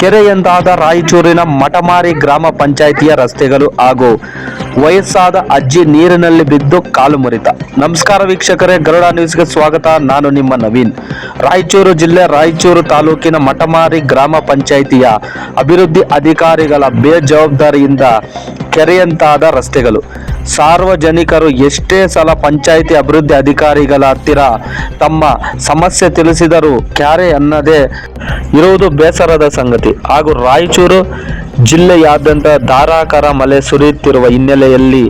ಕೆರೆಯಂತಾದ ರಾಯಚೂರಿನ ಮಟಮಾರಿ ಗ್ರಾಮ ಪಂಚಾಯಿತಿಯ ರಸ್ತೆಗಳು ಹಾಗೂ ವಯಸ್ಸಾದ ಅಜ್ಜಿ ನೀರಿನಲ್ಲಿ ಬಿದ್ದು ಕಾಲು ಮುರಿತ. ನಮಸ್ಕಾರ ವೀಕ್ಷಕರೇ, ಗರುಡ ನ್ಯೂಸ್ಗೆ ಸ್ವಾಗತ. ನಾನು ನಿಮ್ಮ ನವೀನ್. ರಾಯಚೂರು ಜಿಲ್ಲೆ ರಾಯಚೂರು ತಾಲೂಕಿನ ಮಟಮಾರಿ ಗ್ರಾಮ ಪಂಚಾಯಿತಿಯ ಅಭಿವೃದ್ಧಿ ಅಧಿಕಾರಿಗಳ ಬೇಜವಾಬ್ದಾರಿಯಿಂದ ಕೆರೆಯಂತಾದ ರಸ್ತೆಗಳು. ಸಾರ್ವಜನಿಕರು ಎಷ್ಟೇ ಸಲ ಪಂಚಾಯಿತಿ ಅಭಿವೃದ್ಧಿ ಅಧಿಕಾರಿಗಳ ಹತ್ತಿರ ತಮ್ಮ ಸಮಸ್ಯೆ ತಿಳಿಸಿದರೂ ಕ್ಯಾರೆ ಅನ್ನದೇ ಇರುವುದು ಬೇಸರದ ಸಂಗತಿ. ಹಾಗೂ ರಾಯಚೂರು ಜಿಲ್ಲೆಯಾದ್ಯಂತ ಧಾರಾಕಾರ ಮಳೆ ಸುರಿಯುತ್ತಿರುವ ಹಿನ್ನೆಲೆಯಲ್ಲಿ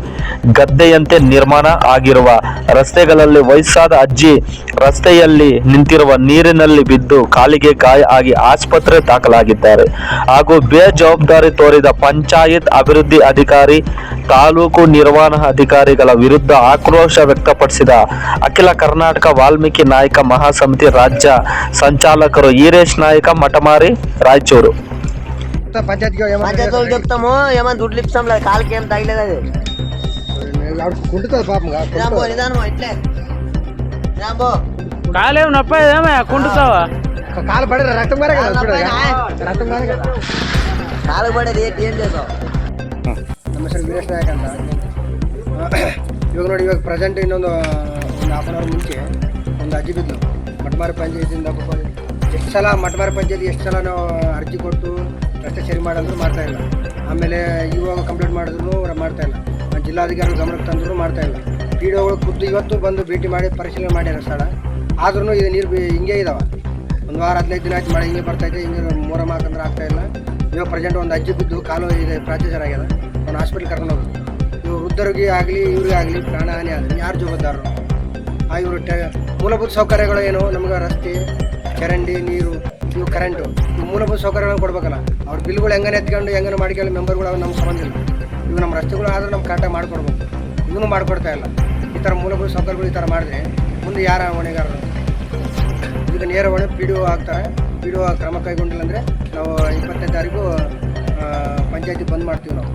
ಗದ್ದೆಯಂತೆ ನಿರ್ಮಾಣ ಆಗಿರುವ ರಸ್ತೆಗಳಲ್ಲಿ ವಯಸ್ಸಾದ ಅಜ್ಜಿ ರಸ್ತೆಯಲ್ಲಿ ನಿಂತಿರುವ ನೀರಿನಲ್ಲಿ ಬಿದ್ದು ಕಾಲಿಗೆ ಗಾಯ ಆಗಿ ಆಸ್ಪತ್ರೆ ದಾಖಲಾಗಿದ್ದಾರೆ ಹಾಗೂ ಬೇಜವಾಬ್ದಾರಿ ತೋರಿದ ಪಂಚಾಯತ್ ಅಭಿವೃದ್ಧಿ ಅಧಿಕಾರಿ ತಾಲೂಕು ನಿರ್ವಹಣಾ ಅಧಿಕಾರಿಗಳ ವಿರುದ್ಧ ಆಕ್ರೋಶ ವ್ಯಕ್ತಪಡಿಸಿದ ಅಖಿಲ ಕರ್ನಾಟಕ ವಾಲ್ಮೀಕಿ ನಾಯಕ ಮಹಾಸಮಿತಿ ರಾಜ್ಯ సంచాలకులు ఈరేష్ నాయక మటమారి రాయచూరు పంచాయతీకి పంచాయతీ వాళ్ళకి చెప్తాము ఏమైనా దుడ్లు ఇప్పిస్తాం లేదు కాలుకి ఏం తగిలేదు అది కుంటుతుంది పాపం రాంబో నిదానం ఇట్లే రాంబో కాలేం నొప్పేదేమే కుంటుతావా కాలు పడే రక్తం మారే కదా చూడ కాలు రక్తం మారే కదా కాలు పడేది ఏంటి ఏం చేసావు ನಮ್ಮ ಹೆಸರು ವೀರೇಶ್ ನಾಯಕ್ ಅಂತ ಇವಾಗ ನೋಡಿ ಇವಾಗ ಪ್ರೆಸೆಂಟ್ ಇನ್ನೊಂದು ಒಂದು ಹಾಫ್ ಅನ್ ಅವರ್ ಮುಂಚೆ ಒಂದು ಅಜ್ಜಿ ಬಿದ್ದು ಮಟಮಾರಿ ಪಂಚಾಯತಿಯಿಂದ ಪಾಪ ಎಷ್ಟು ಸಲ ಮಟಮಾರಿ ಪಂಚಾಯತಿ ಎಷ್ಟು ಸಲ ನಾವು ಅರ್ಜಿ ಕೊಟ್ಟು ರಸ್ತೆ ಸರಿ ಮಾಡಂದ್ರು ಮಾಡ್ತಾ ಇಲ್ಲ ಆಮೇಲೆ ಇವಾಗ ಕಂಪ್ಲೇಂಟ್ ಮಾಡಿದ್ರು ಮಾಡ್ತಾ ಇಲ್ಲ ಆ ಜಿಲ್ಲಾಧಿಕಾರಿ ಗಮನಕ್ಕೆ ತಂದರೂ ಮಾಡ್ತಾ ಇಲ್ಲ. ಪಿ ಡಿ ಖುದ್ದು ಇವತ್ತು ಬಂದು ಭೇಟಿ ಮಾಡಿ ಪರಿಶೀಲನೆ ಮಾಡ್ಯಾರ ಸ್ಥಳ ಆದ್ರೂ ಇದು ನೀರು ಹಿಂಗೆ ಇದಾವೆ. ಒಂದು ವಾರ ಹದಿನೈದು ದಿನ ಆಯ್ತು ಮಳೆ ಹಿಂಗೆ ಬರ್ತೈತೆ ಹಿಂಗೆ ಮೂರ ಮಾತಂದ್ರೆ ಆಗ್ತಾ ಇಲ್ಲ. ಇವಾಗ ಪ್ರೆಸೆಂಟ್ ಒಂದು ಅಜ್ಜಿ ಬಿದ್ದು ಕಾಲು ಇದೆ ಪ್ರಾಚಾರ ಆಗ್ಯದ ಅವ್ನು ಹಾಸ್ಪಿಟ್ಲ್ ಕರ್ಕೊಂಡು ಹೋಗೋದು ಇವ್ರು ವೃದ್ಧರಿಗೆ ಆಗಲಿ, ಇವ್ರಿಗೆ ಆಗಲಿ ಪ್ರಾಣಹಾನಿ ಆಗಲಿ ಯಾರು ಜೋಗದಾರರು ಆ ಇವರು ಟ ಮೂಲಭೂತ ಸೌಕರ್ಯಗಳು ಏನು? ನಮ್ಗೆ ರಸ್ತೆ, ಚರಂಡಿ, ನೀರು, ಇವು ಕರೆಂಟು ಮೂಲಭೂತ ಸೌಕರ್ಯಗಳನ್ನು ಕೊಡ್ಬೇಕಲ್ಲ. ಅವ್ರ ಬಿಲ್ಗಳು ಹೆಂಗನೆ ಎತ್ಕೊಂಡು ಹೆಂಗನ ಮಾಡ್ಕೊಳ್ಳಿ ಮೆಂಬರ್ಗಳು ಅವ್ರು ನಮ್ಗೆ ಸಂಬಂಧ ಇಲ್ಲ. ಇವು ನಮ್ಮ ರಸ್ತೆಗಳು ಆದರೂ ನಮ್ಮ ಕರೆಕ್ಟಾಗಿ ಮಾಡಿಕೊಡ್ಬೇಕು. ಇವನು ಮಾಡಿಕೊಡ್ತಾ ಇಲ್ಲ. ಈ ಥರ ಮೂಲಭೂತ ಸೌಕರ್ಯಗಳು ಈ ಥರ ಮಾಡಿದ್ರೆ ಮುಂದೆ ಯಾರ ಹೊಣೆಗಾರರು? ಇದಕ್ಕೆ ನೇರ ಹೊಣೆ ಪಿ ಡಿ ಒ ಆಗ್ತಾರೆ. ಪಿ ಡಿ ಒ ಕ್ರಮ ಕೈಗೊಂಡಿಲ್ಲ ಅಂದರೆ ನಾವು ಇಪ್ಪತ್ತೈದು ತಾರೀಕು ಪಂಚಾಯತಿ ಬಂದ್ ಮಾಡ್ತೀವಿ ನಾವು.